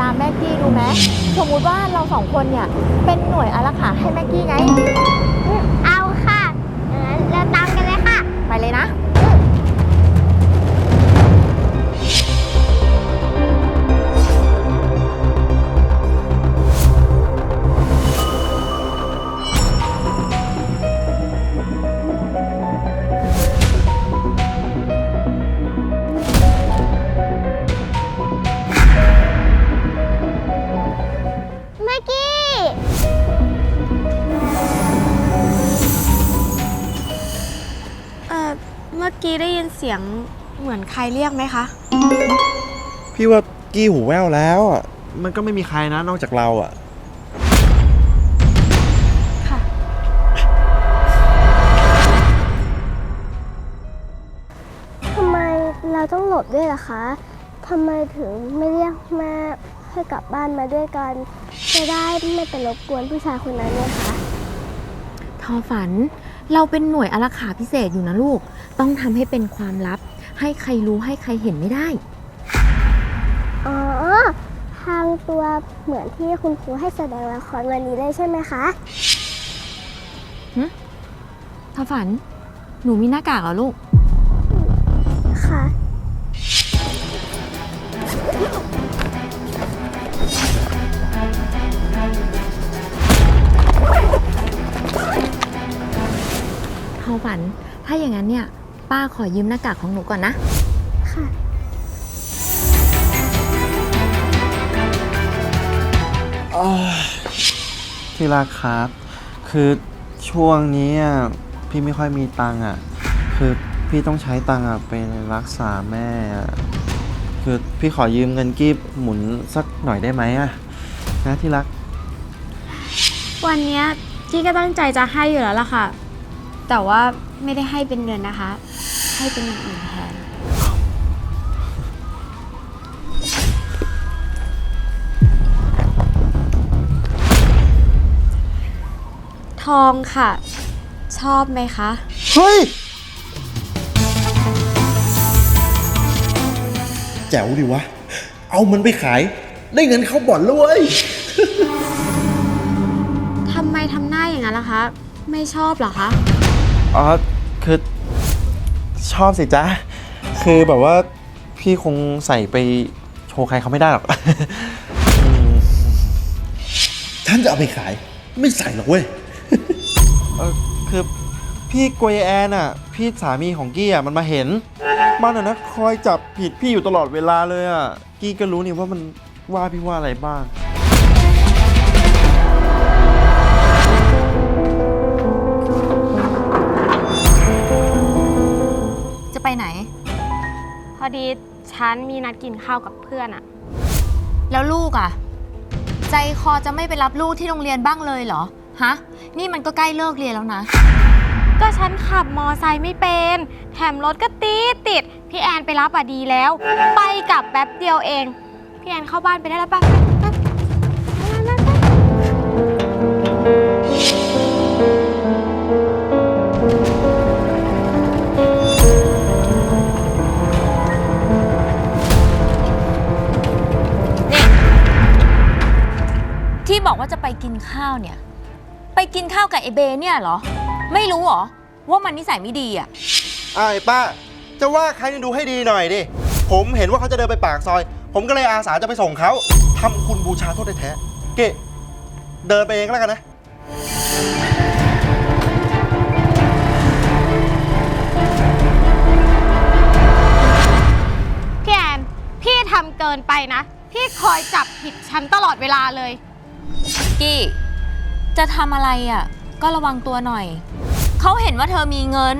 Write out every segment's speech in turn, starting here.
ตอร์ไซค์ตามแม่กี้ดูไหมสมมุติว่าเราสองคนเนี่ย เป็นหน่วยอารักขาให้แม่กี้ไง เอาค่ะงั้นเราตามกันเลยค่ะ ไปเลยนะ กี้ได้ยินเสียงเหมือนใครเรียกไหมคะ พี่ว่ากี้หูแว่วแล้วอะ มันก็ไม่มีใครนะนอกจากเราอะ ค่ะ ทำไมเราต้องหลบด้วยล่ะคะทำไมถึงไม่เรียกแม่ให้กลับบ้านมาด้วยกัน จะได้ไม่ไปรบกวนผู้ชายคนนั้นเนี่ยคะ ทอฝัน เราเป็นหน่วยอารักขาพิเศษอยู่นะลูก ต้องทำให้เป็นความลับ ให้ใครรู้ให้ใครเห็นไม่ได้ อ๋อทางตัวเหมือนที่คุณครูให้แสดงละครวันนี้ได้ใช่ไหมคะทอฝัน หนูมีหน้ากากเหรอลูก ค่ะ ทอฝัน ถ้าอย่างนั้นเนี่ย ป้าขอยืมหน้ากากของหนูก่อนนะ ค่ะ ที่รักครับ คือช่วงนี้อะพี่ไม่ค่อยมีตังค์อะ คือพี่ต้องใช้ตังค์อะไปรักษาแม่อะคือพี่ขอยืมเงินกีบหมุนสักหน่อยได้ไหมอะนะที่รัก วันเนี้ยกี้ก็ตั้งใจจะให้อยู่แล้วล่ะค่ะ แต่ว่าไม่ได้ให้เป็นเงินนะคะ ให้เป็นอย่างอื่นแทน ทองค่ะ ชอบไหมคะ เฮ้ย แจ๋วดิวะ เอามันไปขาย ได้เงินเข้าบ่อนแล้วเว้ย ทำไมทำหน้าอย่างนั้นล่ะคะ ไม่ชอบเหรอคะ อ๋อ คือ ชอบสิจ๊ะ คือแบบว่าพี่คงใส่ไปโชว์ใครเขาไม่ได้หรอก ฉันจะเอาไปขาย ไม่ใส่หรอกเว้ย เออคือพี่กวยแอนอะ พี่สามีของกี้อะมันมาเห็น มันอะนะคอยจับผิดพี่อยู่ตลอดเวลาเลยอะ กี้ก็รู้นี่ว่ามันว่าพี่ว่าอะไรบ้าง ดีฉันมีนัดกินข้าวกับเพื่อนอะแล้วลูกอะใจคอจะไม่ไปรับลูกที่โรงเรียนบ้างเลยเหรอ ฮะ นี่มันก็ใกล้เลิกเรียนแล้วนะ ก็ฉันขับมอไซค์ไม่เป็น แถมรถก็ติดติด พี่แอนไปรับอะดีแล้ว ไปกลับแป๊บเดียวเอง พี่แอนเข้าบ้านไปได้แล้วปะไปไบอกว่าจะไปกินข้าวเนี่ย ไปกินข้าวกับไอเบเนี่ยเหรอ ไม่รู้เหรอ ว่ามันนิสัยไม่ดีอะอ้ายป้า จะว่าใครนี่ดูให้ดีหน่อยดิ ผมเห็นว่าเขาจะเดินไปปากซอย ผมก็เลยอาสาจะไปส่งเขาทำคุณบูชาโทษแท้ๆเกะเดินไปเองก็แล้วกันนะ พี่แอน พี่ทำเกินไปนะ พี่คอยจับผิดฉันตลอดเวลาเลย กี้ จะทำอะไรอะ ก็ระวังตัวหน่อย เขาเห็นว่าเธอมีเงิน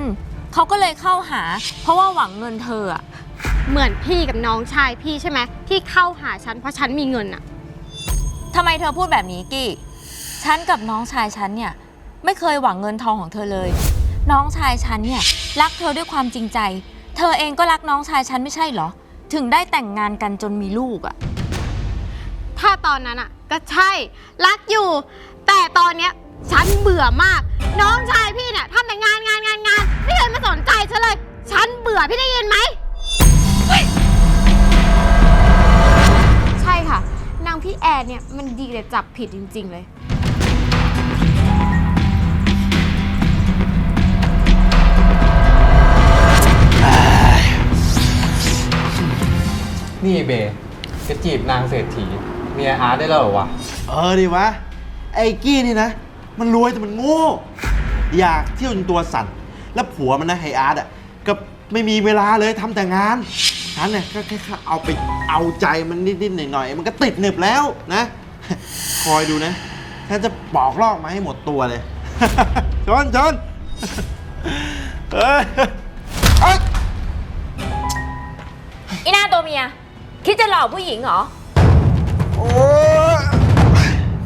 เขาก็เลยเข้าหา เพราะว่าหวังเงินเธออะ เหมือนพี่กับน้องชายพี่ใช่ไหมที่เข้าหาฉันเพราะฉันมีเงินอะทำไมเธอพูดแบบนี้กี้ ฉันกับน้องชายฉันเนี่ย ไม่เคยหวังเงินทองของเธอเลย น้องชายฉันเนี่ย รักเธอด้วยความจริงใจ เธอเองก็รักน้องชายฉันไม่ใช่เหรอ ถึงได้แต่งงานกันจนมีลูกอะ ถ้าตอนนั้นอะ ก็ใช่ รักอยู่ แต่ตอนเนี้ยฉันเบื่อมาก น้องชายพี่เนี่ยทำแต่งานงานงานงานไม่เคยมาสนใจฉันเลย ฉันเบื่อพี่ได้ยินไหมเฮ้ยใช่ค่ะ นางพี่แอนเนี่ยมันดีแต่จับผิดจริง ๆ เลย นี่เบจะจีบนางเศรษฐี เมียอาร์ตได้แล้วเหรอวะ เออดีวะ ไอ้กี้นี่นะ มันรวยแต่มันโง่ อยากเที่ยวจนตัวสั่น แล้วผัวมันนะไฮอาร์ตอะก็ไม่มีเวลาเลยทำแต่งาน ฉันเนี่ยก็แค่เอาไปเอาใจมันนิดๆหน่อยๆ มันก็ติดหนึบแล้วนะ คอยดูนะฉันจะปอกลอกมาให้หมดตัวเลย ชนชนเอ้ยเอ้ย อีหน้าตัวเมีย คิดจะหลอกผู้หญิงเหรอโอ้ย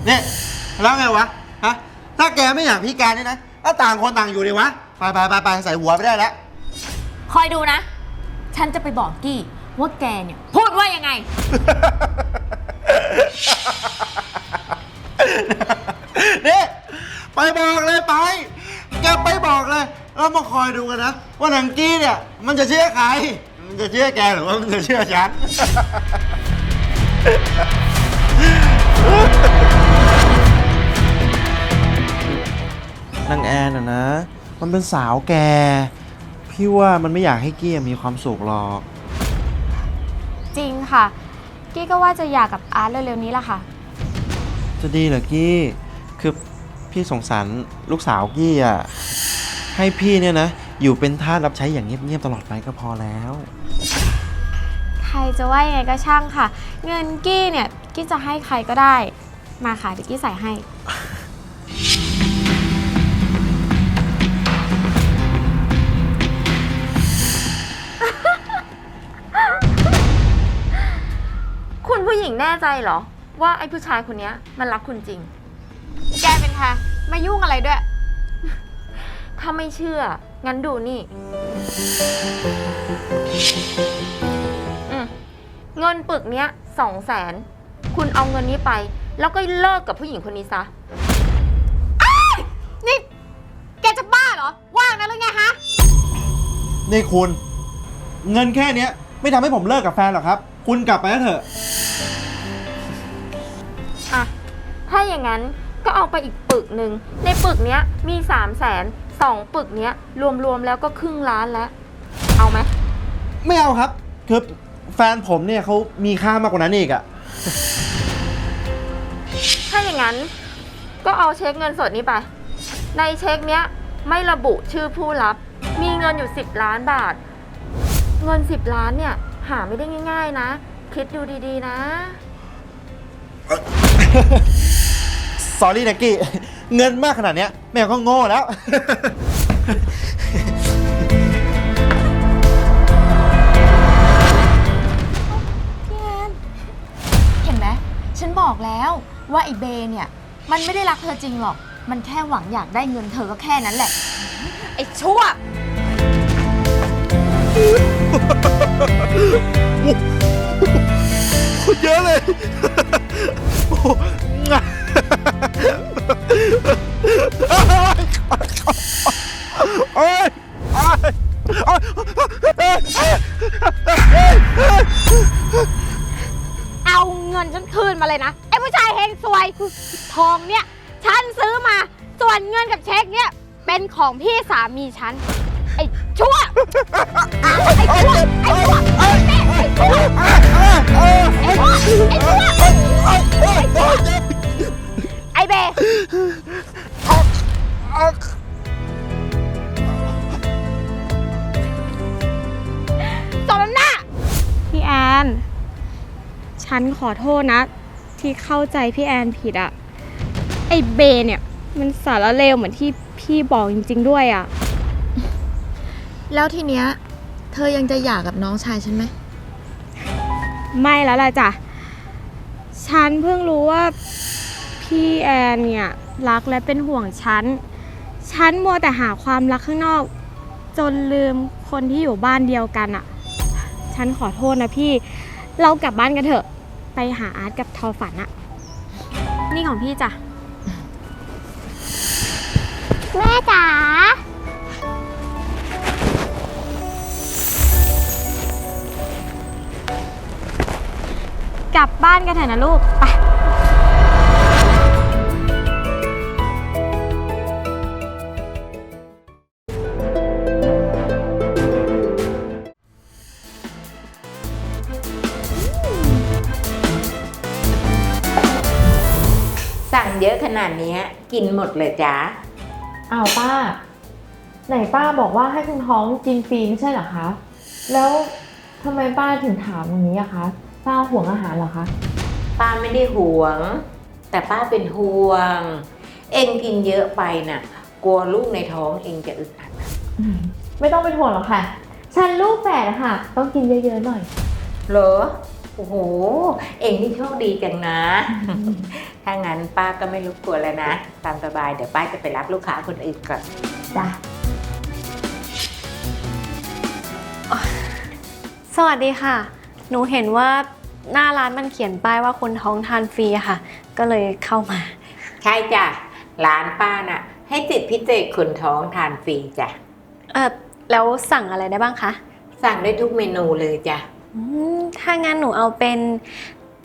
เนี่ยแล้วไงวะฮะถ้าแกไม่อยากพิการนี่นะก็ต่างคนต่างอยู่ดีวะไปไปไปไปใส่หัวไปได้แล้วคอยดูนะ ฉันจะไปบอกกี้ว่าแกเนี่ยพูดว่ายังไง นี่ไปบอกเลยไป แกไปบอกเลยแล้วมาคอยดูกันนะ ว่าหนังกี้เนี่ย มันจะเชื่อใคร มันจะเชื่อแกหรือว่ามันจะเชื่อฉัน นางแอนอะนะ มันเป็นสาวแก พี่ว่ามันไม่อยากให้กี้มีความสุขหรอก จริงค่ะ กี้ก็ว่าจะอยากกับอาร์ตเร็วๆนี้ละค่ะ จะดีเหรอกี้ คือพี่สงสารลูกสาวกี้อะ ให้พี่เนี่ยนะ อยู่เป็นทาสรับใช้อย่างเงียบๆตลอดไปก็พอแล้ว ใครจะว่ายังไงก็ช่างค่ะ เงินกี้เนี่ย กี้จะให้ใครก็ได้ มาค่ะเดี๋ยวกี้ใส่ให้ ญิงแน่ใจเหรอ ว่าไอ้ผู้ชายคนเนี้ยมันรักคุณจริง แกเป็นใครมายุ่งอะไรด้วย ถ้าไม่เชื่อ งั้นดูนี่ อืมเงินปึกเนี้ยสองแสน คุณเอาเงินนี้ไป แล้วก็เลิกกับผู้หญิงคนนี้ซะ นี่ แกจะบ้าเหรอ ว่างนะหรือไงฮะ นี่คุณ เงินแค่เนี้ย ไม่ทำให้ผมเลิกกับแฟนหรอกครับ คุณกลับไปเถอะอะ ถ้าอย่างนั้นก็เอาไปอีกปึกหนึ่ง ในปึกเนี้ยมีสามแสนสองปึกเนี้ยรวมๆแล้วก็ครึ่งล้านแล้ว เอาไหม ไม่เอาครับ คือแฟนผมเนี่ยเขามีค่ามากกว่านั้นอีกอะถ้าอย่างนั้นก็เอาเช็คเงินสดนี้ไป ในเช็คเนี้ยไม่ระบุชื่อผู้รับ มีเงินอยู่ 10 ล้านบาท เงิน 10 ล้านเนี่ยหาไม่ได้ง่าย ๆ นะ คิดดูดีๆนะ สอรี่นะกี้ เงินมากขนาดเนี้ย แม่ก็โง่แล้วเห็นไหมฉันบอกแล้วว่าไอ้เบเนี่ย มันไม่ได้รักเธอจริงหรอก มันแค่หวังอยากได้เงินเธอก็แค่นั้นแหละ ไอ้ชั่ว เยอะเลย โอ้ยโอ้ยโอ้ยเอาเงินฉันคืนมาเลยนะ ไอ้ผู้ชายเฮงซวย ทองเนี่ย ฉันซื้อมา ส่วนเงินกับเช็คเนี่ย เป็นของพี่สามีฉัน ไอ้ชั่ว ไอ้ชั่ว ไอ้ชั่ว ไอ้ชั่วไอ้ชั่วไอ้ชั่วไอ้ชั่วไอ้เบสมน้ำหน้า พี่แอน ฉันขอโทษนะ ที่เข้าใจพี่แอนผิดอะไอเบเนี่ย มันสารเลวเหมือนที่พี่บอกจริง ๆ ด้วยอะแล้วทีเนี้ย เธอยังจะหย่ากับน้องชายฉันไหม ไม่แล้วล่ะจ้ะ ฉันเพิ่งรู้ว่าพี่แอนเนี่ยรักและเป็นห่วงฉัน ฉันมัวแต่หาความรักข้างนอก จนลืมคนที่อยู่บ้านเดียวกันอะฉันขอโทษนะพี่ เรากลับบ้านกันเถอะ ไปหาอาร์ตกับทอฝันอะนี่ของพี่จ้ะ แม่จ๋าานกันเถอะนะลูก ไป สั่งเยอะขนาดเนี้ยกินหมดเลยจ้าอ้าวป้า ไหนป้าบอกว่าให้คุณท้องกินฟรีไม่ใช่เหรอคะ แล้วทำไมป้าถึงถามอย่างนี้อะคะ ป้าห่วงอาหารเหรอคะ ป้าไม่ได้ห่วง แต่ป้าเป็นห่วง เองกินเยอะไปน่ะ กลัวลูกในท้องเองจะอึดอัดไม่ต้องเป็นห่วงหรอกค่ะ ฉันลูกแฝดอะค่ะ ต้องกินเยอะๆหน่อย เหรอ โอ้โห เองนี่โชคดีจังนะ ถ้างั้นป้าก็ไม่รบกวนแล้วนะ ตามสบายเดี๋ยวป้าจะไปรับลูกค้าคนอื่นก่อน จ้ะ สวัสดีค่ะ หนูเห็นว่า หน้าร้านมันเขียนป้ายว่าคนท้องทานฟรีอะค่ะ ก็เลยเข้ามา ใช่จ้ะร้านป้าน่ะ ให้ติดพิเศษคนท้องทานฟรีจ้ะเออแล้วสั่งอะไรได้บ้างคะสั่งได้ทุกเมนูเลยจ้ะอืมถ้างั้นหนูเอาเป็น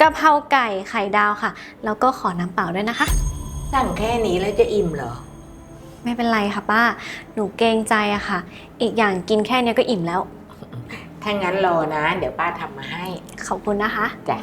กะเพราไก่ไข่ดาวค่ะ แล้วก็ขอน้ำเปล่าด้วยนะคะ สั่งแค่นี้แล้วจะอิ่มเหรอ ไม่เป็นไรค่ะป้า หนูเกรงใจอะค่ะ อีกอย่างกินแค่เนี้ยก็อิ่มแล้ว ถ้างั้นรอนะ เดี๋ยวป้าทำมาให้ ขอบคุณนะคะ จ้ะ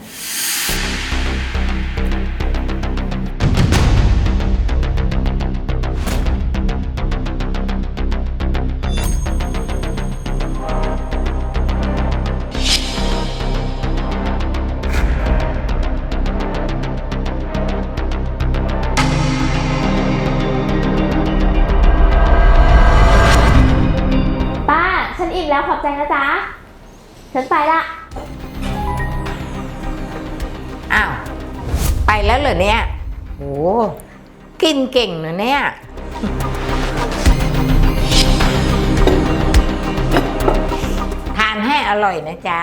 นะจ๊ะ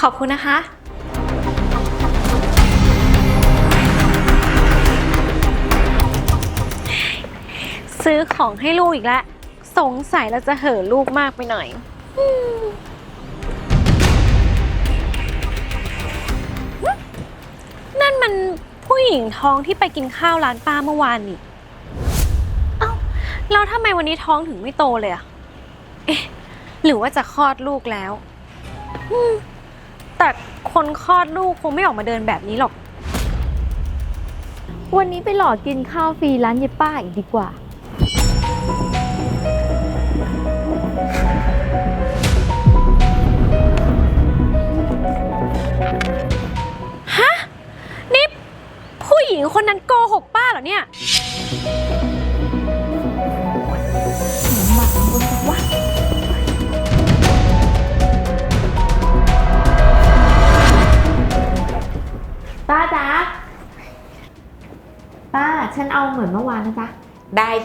ขอบคุณนะคะ ซื้อของให้ลูกอีกแล้ว สงสัยเราจะเห่อลูกมากไปหน่อยอืมนั่นมันผู้หญิงท้องที่ไปกินข้าวร้านป้าเมื่อวานนี่ เอ้า แล้วทำไมวันนี้ท้องถึงไม่โตเลยอะเอ๊ะ หรือว่าจะคลอดลูกแล้ว แต่คนคลอดลูกคงไม่ออกมาเดินแบบนี้หรอก วันนี้ไปหลอกกินข้าวฟรีร้านเยป้าอีกดีกว่า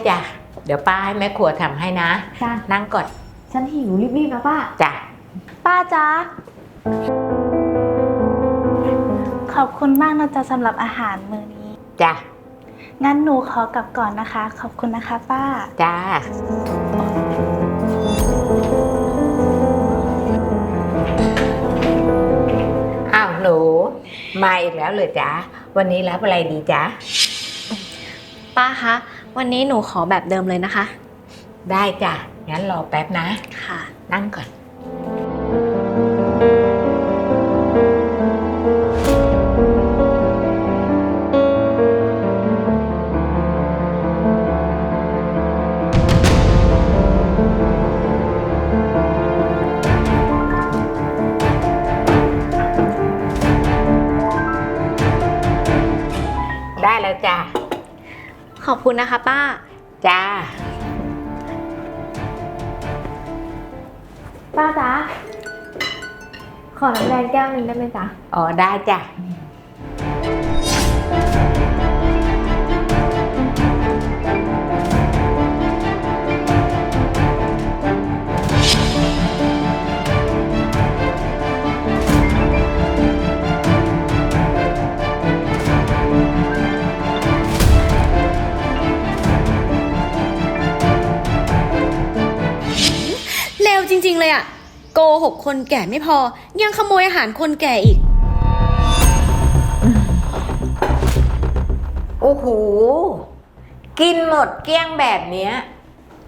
จ้ะ เดี๋ยวป้าให้แม่ครัวทำให้นะ จ้ะนั่งก่อนฉันหิวรีบๆนะป้า จ้ะ ป้าจ๊ะ ขอบคุณมากนะจ๊ะสำหรับอาหารมื้อนี้ จ้ะ งั้นหนูขอกลับก่อนนะคะ ขอบคุณนะคะ ป้า จ้า อ้าวหนู มาอีกแล้วเลยจ้ะ วันนี้รับอะไรดีจ๊ะป้าคะ วันนี้หนูขอแบบเดิมเลยนะคะ ได้จ้ะ งั้นรอแป๊บนะ ค่ะ นั่งก่อน ได้แล้วจ้ะ ขอบคุณนะคะป้า จ้า ป้าจ๊ะ ขอน้ำแดงแก้วหนึ่งได้ไหมจ๊ะ อ๋อ ได้จ้ะ เลยอะโกหกคนแก่ไม่พอ ยังขโมยอาหารคนแก่อีก โอ้โห กินหมดเกลี้ยงแบบเนี้ย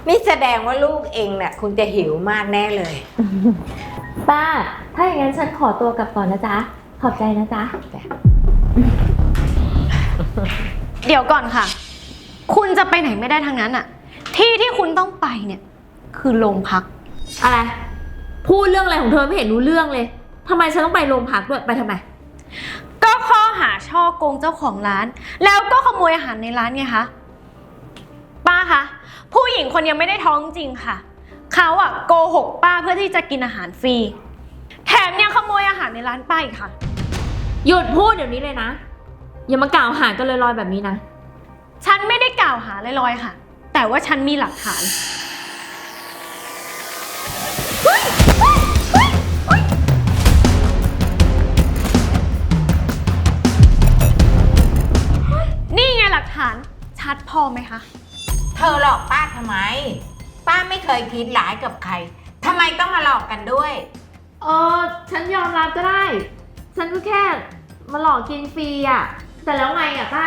นี่แสดงว่าลูกเองน่ะคงจะหิวมากแน่เลย ป้า ถ้าอย่างนั้นฉันขอตัวกลับก่อนนะจ๊ะ ขอบใจนะจ๊ะ เดี๋ยวก่อนค่ะ คุณจะไปไหนไม่ได้ทั้งนั้นอะที่ที่คุณต้องไปเนี่ย คือโรงพัก อะไร พูดเรื่องอะไรของเธอไม่เห็นรู้เรื่องเลยทำไมฉันต้องไปโรงพักด้วยไปทำไม ก็ข้อหาช่อโกงเจ้าของร้าน แล้วก็ขโมยอาหารในร้านไงคะป้าคะผู้หญิงคนยังไม่ได้ท้องจริงค่ะเขาอะโกหกป้าเพื่อที่จะกินอาหารฟรีแถมยังขโมยอาหารในร้านป้าอีกค่ะ หยุดพูดเดี๋ยวนี้เลยนะ อย่ามากล่าวหากันลอยๆแบบนี้นะ ฉันไม่ได้กล่าวหาลอยๆค่ะ แต่ว่าฉันมีหลักฐานนี่ อไหมคะ เธอหลอกป้าทำไม ป้าไม่เคยคิดร้ายกับใครทำไมต้องมาหลอกกันด้วย เออฉันยอมรับก็ได้ ฉันก็แค่มาหลอกกินฟรีอะ แต่แล้วไงอะป้า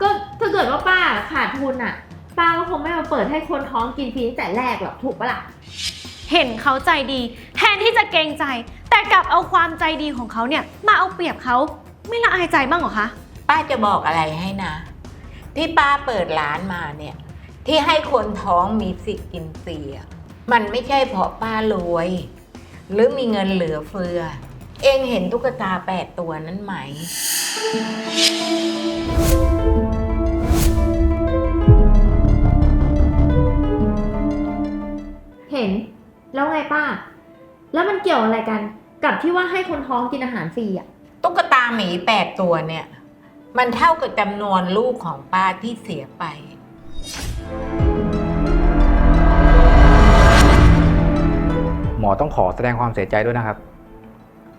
ก็ถ้าเกิดว่าป้าขาดทุนอะ ป้าก็คงไม่มาเปิดให้คนท้องกินฟรีตั้งแต่แรกหรอกถูกปะล่ะ เห็นเขาใจดี แทนที่จะเกรงใจ แต่กลับเอาความใจดีของเขาเนี่ย มาเอาเปรียบเขาไม่ละอายใจบ้างเหรอคะ ป้าจะบอกอะไรให้นะ ที่ป้าเปิดร้านมาเนี่ย ที่ให้คนท้องมีสิทธิ์กินฟรีอะมันไม่ใช่เพราะป้ารวย หรือมีเงินเหลือเฟือ เองเห็นตุ๊กตาแปดตัวนั้นไหม เห็น แล้วไงป้า แล้วมันเกี่ยวอะไรกัน กับที่ว่าให้คนท้องกินอาหารฟรีอะตุ๊กตาหมีแปดตัวเนี่ย มันเท่ากับจำนวนลูกของป้าที่เสียไป หมอต้องขอแสดงความเสียใจด้วยนะครับ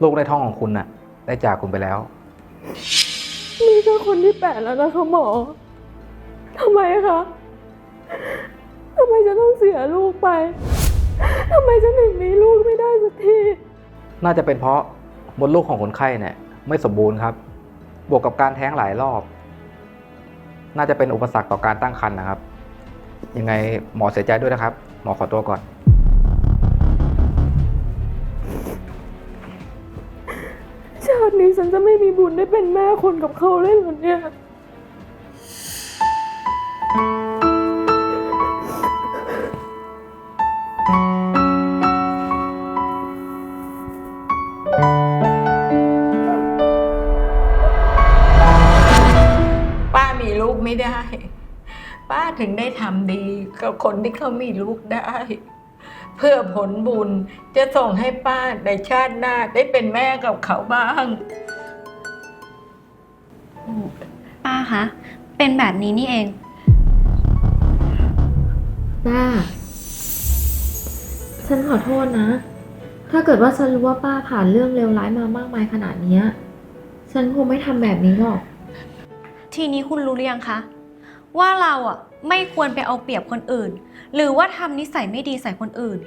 ลูกในท้องของคุณน่ะ ได้จากคุณไปแล้ว นี่ก็คนที่แปดแล้วนะคะหมอทำไมคะทำไมจะต้องเสียลูกไปทำไมฉันถึงมีลูกไม่ได้สักที น่าจะเป็นเพราะมดลูกของคนไข้เนี่ยไม่สมบูรณ์ครับ บวกกับการแท้งหลายรอบ น่าจะเป็นอุปสรรคต่อการตั้งครรภ์นะครับ ยังไงหมอเสียใจด้วยนะครับ หมอขอตัวก่อน ชาตินี้ฉันจะไม่มีบุญได้เป็นแม่คนกับเขาเลยเหรอเนี่ย ถึงได้ทำดีกับคนที่เขามีลูกได้ เพื่อผลบุญจะส่งให้ป้าในชาติหน้าได้เป็นแม่กับเขาบ้าง ป้าคะเป็นแบบนี้นี่เอง ป้า ฉันขอโทษนะ ถ้าเกิดว่าฉันรู้ว่าป้าผ่านเรื่องเลวร้ายมามากมายขนาดเนี้ยฉันคงไม่ทำแบบนี้หรอก ทีนี้คุณรู้หรือยังคะ ว่าเราอะ ไม่ควรไปเอาเปรียบคนอื่น หรือว่าทำนิสัยไม่ดีใส่คนอื่น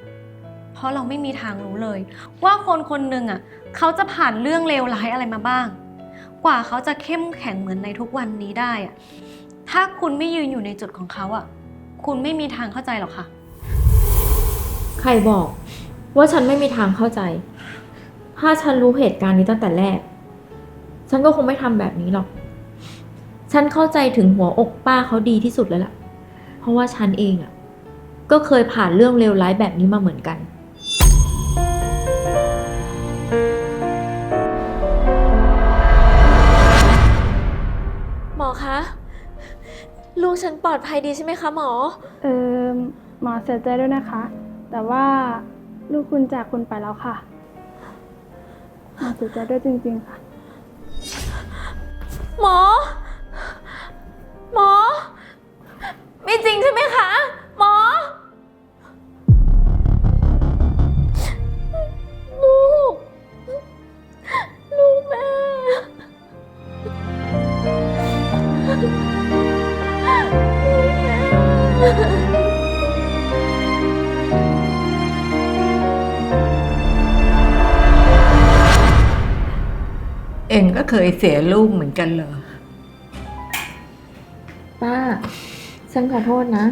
เพราะเราไม่มีทางรู้เลย ว่าคนคนหนึ่งอะเขาจะผ่านเรื่องเลวร้ายอะไรมาบ้าง กว่าเขาจะเข้มแข็งเหมือนในทุกวันนี้ได้อะถ้าคุณไม่ยืนอยู่ในจุดของเขาอะ คุณไม่มีทางเข้าใจหรอกค่ะ ใครบอกว่าฉันไม่มีทางเข้าใจ ถ้าฉันรู้เหตุการณ์นี้ตั้งแต่แรก ฉันก็คงไม่ทำแบบนี้หรอก ฉันเข้าใจถึงหัวอกป้าเขาดีที่สุดแล้วล่ะ เพราะว่าฉันเองอะก็เคยผ่านเรื่องเลวร้ายแบบนี้มาเหมือนกัน หมอคะ ลูกฉันปลอดภัยดีใช่ไหมคะหมอ เออหมอเสียใจด้วยนะคะ แต่ว่าลูกคุณจากคุณไปแล้วค่ะหมอเสียใจด้วยจริงๆค่ะ หมอ หมอ ไม่จริงใช่ไหมคะ หมอ ลูก ลูกแม่ เองก็เคยเสียลูกเหมือนกันเหรอ ฉันขอโทษนะ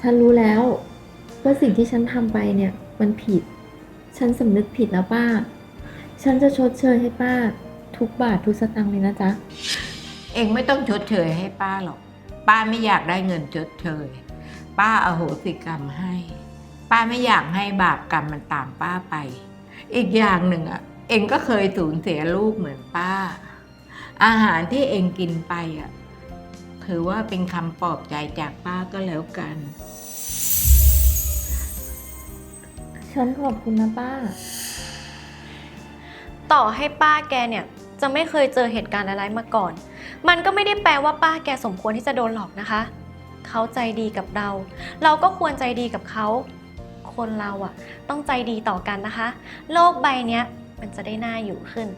ฉันรู้แล้วว่าสิ่งที่ฉันทำไปเนี่ย มันผิด ฉันสำนึกผิดแล้วป้า ฉันจะชดเชยให้ป้า ทุกบาททุกสตางค์เลยนะจ๊ะ เองไม่ต้องชดเชยให้ป้าหรอก ป้าไม่อยากได้เงินชดเชย ป้าอาโหสิกรรมให้ ป้าไม่อยากให้บาปกรรมมันตามป้าไป อีกอย่างหนึ่งอะ เองก็เคยสูญเสียลูกเหมือนป้า อาหารที่เองกินไปอะ ถือว่าเป็นคำปลอบใจจากป้าก็แล้วกัน ฉันขอบคุณนะป้า ต่อให้ป้าแกเนี่ยจะไม่เคยเจอเหตุการณ์อะไรมาก่อน มันก็ไม่ได้แปลว่าป้าแกสมควรที่จะโดนหลอกนะคะ เขาใจดีกับเรา เราก็ควรใจดีกับเขา คนเราอะต้องใจดีต่อกันนะคะ โลกใบเนี้ยมันจะได้น่าอยู่ขึ้น